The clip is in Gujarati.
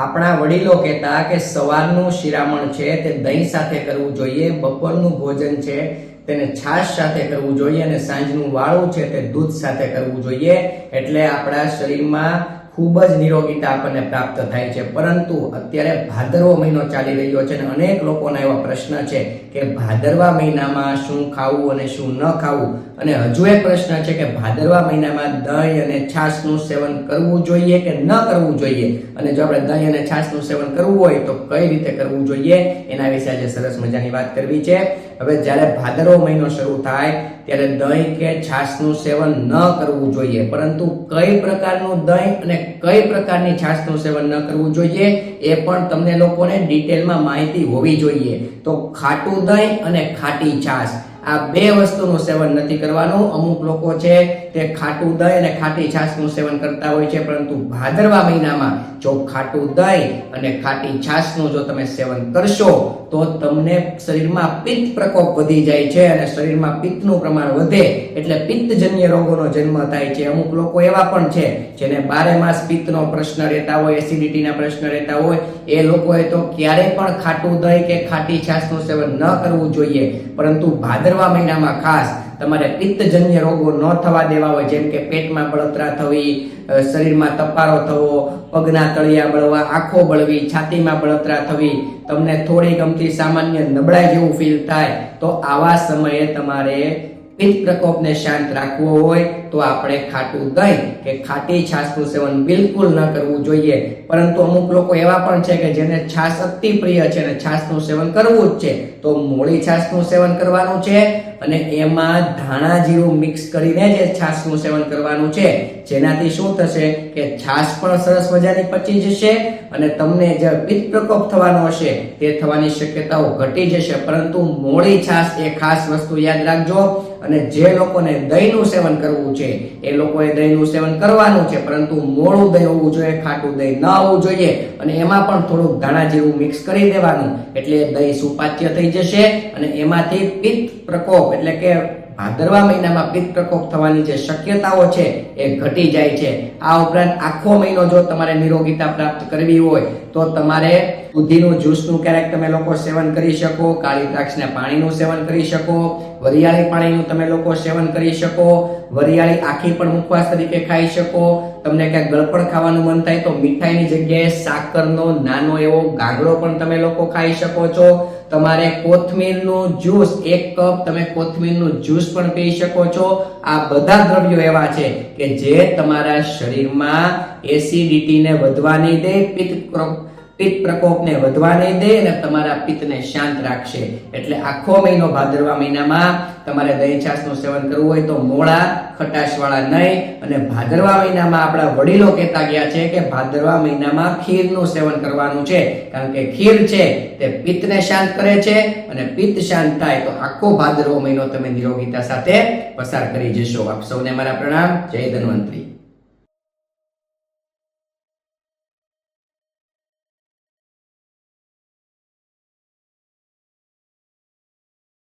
આપણા વડીલો કહેતા કે સવારનું શિરામણ છે તે દહીં સાથે કરવું જોઈએ, બપોરનું ભોજન છે તેને છાશ સાથે કરવું જોઈએ અને સાંજનું વાળું છે તે દૂધ સાથે કરવું જોઈએ. એટલે આપણા શરીરમાં ખૂબ જ નિરોગીતા આપણને પ્રાપ્ત થાય છે. પરંતુ અત્યારે ભાદરવો મહિનો ચાલી રહ્યો છે અને અનેક લોકોના એવા પ્રશ્ન છે કે ભાદરવા મહિનામાં શું ખાવું અને શું ન ખાવું? અને હજુ એક પ્રશ્ન છે કે ભાદરવા મહિનામાં દહીં અને છાશનું સેવન કરવું જોઈએ કે ન કરવું જોઈએ? અને જો આપણે દહીં અને છાશનું સેવન કરવું હોય તો કઈ રીતે કરવું જોઈએ? એના વિશે આજે સરસ મજાની વાત કરવી છે. હવે જ્યારે ભાદરવો મહિનો શરૂ થાય, ત્યારે દહીં કે છાશનું સેવન ન કરવું જોઈએ. પરંતુ કઈ પ્રકારનું દહીં અને કઈ પ્રકારની છાશનું સેવન ન કરવું જોઈએ, એ પણ તમને લોકોને ડિટેલમાં માહિતી હોવી જોઈએ. તો ખાટું દહીં અને ખાટી છાશ. આ બે વસ્તુનું સેવન નથી કરવાનું. અમુક લોકો છે તે ખાટું દહીં અને ખાટી છાશનું સેવન કરતા હોય છે, પરંતુ ભાદરવા મહિનામાં જો ખાટું દહીં અને ખાટી છાશનું જો તમે સેવન કરશો, તો તમને શરીરમાં પિત્ત પ્રકોપ વધી જાય છે અને શરીરમાં પિત્તનું પ્રમાણ વધે એટલે પિત્તજન્ય રોગોનો જન્મ થાય છે. અમુક લોકો એવા પણ છે જેને બારે માસ પિત્તનો પ્રશ્ન રહેતા હોય, એસિડિટીના પ્રશ્ન રહેતા હોય, એ લોકોએ તો ક્યારેય પણ ખાટું દહીં કે ખાટી છાશનું સેવન ન કરવું જોઈએ. પરંતુ ભાદરવા મહિનામાં ખાસ તમારે પિત્તજન્ય રોગો ન થવા દેવા હોય, જેમ કે પેટમાં બળતરા થવી શરીરમાં તપારો થવો, પગના તળિયા બળવા, આંખો બળવી, છાતીમાં બળતરા થવી, તમને થોડી ગમતી સામાન્ય નબળાઈ જેવું ફીલ થાય, તો આવા સમયે તમારે પિત્ત પ્રકોપને શાંત રાખવો હોય તો આપણે ખાટું દહીં કે ખાટી છાશનું સેવન બિલકુલ ન કરવું જોઈએ. પરંતુ અમુક લોકો એવા પણ છે કે જેને છાશ અતિ પ્રિય છે અને છાશનું સેવન કરવું જ છે. તો મોળી છાશનું સેવન કરવાનું છે અને એમાં ધાણા જીરું મિક્સ કરીને જે છાશનું સેવન કરવાનું છે. જેનાથી શું થશે કે છાશ પણ સરસ મજાની પચી જશે અને તમને જે પિત્ત પ્રકોપ થવાનો હશે તે થવાની શક્યતાઓ ઘટી જશે. પરંતુ મોળી છાશ એ ખાસ વસ્તુ યાદ રાખજો. અને જે લોકોને દહીંનું સેવન કરવું છે, એ લોકોએ દહીંનું સેવન કરવાનું છે, પરંતુ મોળું દહીં હોવું જોઈએ, ખાટું દહીં ન હોવું જોઈએ. અને એમાં પણ થોડુંક ધાણા જેવું મિક્સ કરી દેવાનું. એટલે દહીં સુપાચ્ય થઈ જશે અને એમાંથી પિત્ત પ્રકોપ એટલે કે ભાદરવા મહિનામાં પિત્ત પ્રકોપ થવાની જે શક્યતાઓ છે એ ઘટી જાય છે. આ ઉપરાંત આખો મહિનો જો તમારે નિરોગીતા પ્રાપ્ત કરવી હોય, તો તમારે દૂધીનું, જ્યુસનું ક્યારેક તમે લોકો સેવન કરી શકો, કાળી દ્રાક્ષના પાણીનું સેવન કરી શકો, વરિયાળી પાણીનું તમે લોકો સેવન કરી શકો, વરિયાળી આખી પણ મુખવાસ તરીકે ખાઈ શકો તમને ક્યાંક ગળપણ ખાવાનું મન થાય તો મીઠાઈની જગ્યાએ સાકરનો નાનો એવો ગાંગડો પણ તમે લોકો ખાઈ શકો છો. તમારે કોથમીરનું જ્યુસ, એક કપ તમે કોથમીરનું જ્યુસ પણ પી શકો છો. આ બધા દ્રવ્યો એવા છે કે જે તમારા શરીરમાં એસિડિટીને વધવા નહીં દે, પિત્ત પિત્ત પ્રકોપને વધવા નહીં દે અને તમારા પિત્તને શાંત રાખશે. એટલે આખો મહિનો ભાદરવા મહિનામાં તમારે દહીં છાશનું સેવન કરવું હોય તો મોળા ખટાશવાળા નહીં. અને ભાદરવા મહિનામાં આપણા વડીલો કહેતા ગયા છે કે ભાદરવા મહિનામાં ખીરનું સેવન કરવાનું છે. કારણ કે ખીર છે તે પિત્તને શાંત કરે છે અને પિત્ત શાંત થાય તો આખો ભાદરવો મહિનો તમે નિરોગીતા સાથે પસાર કરી જશો. આપ સૌને મારા પ્રણામ. જય ધન્વંતરી.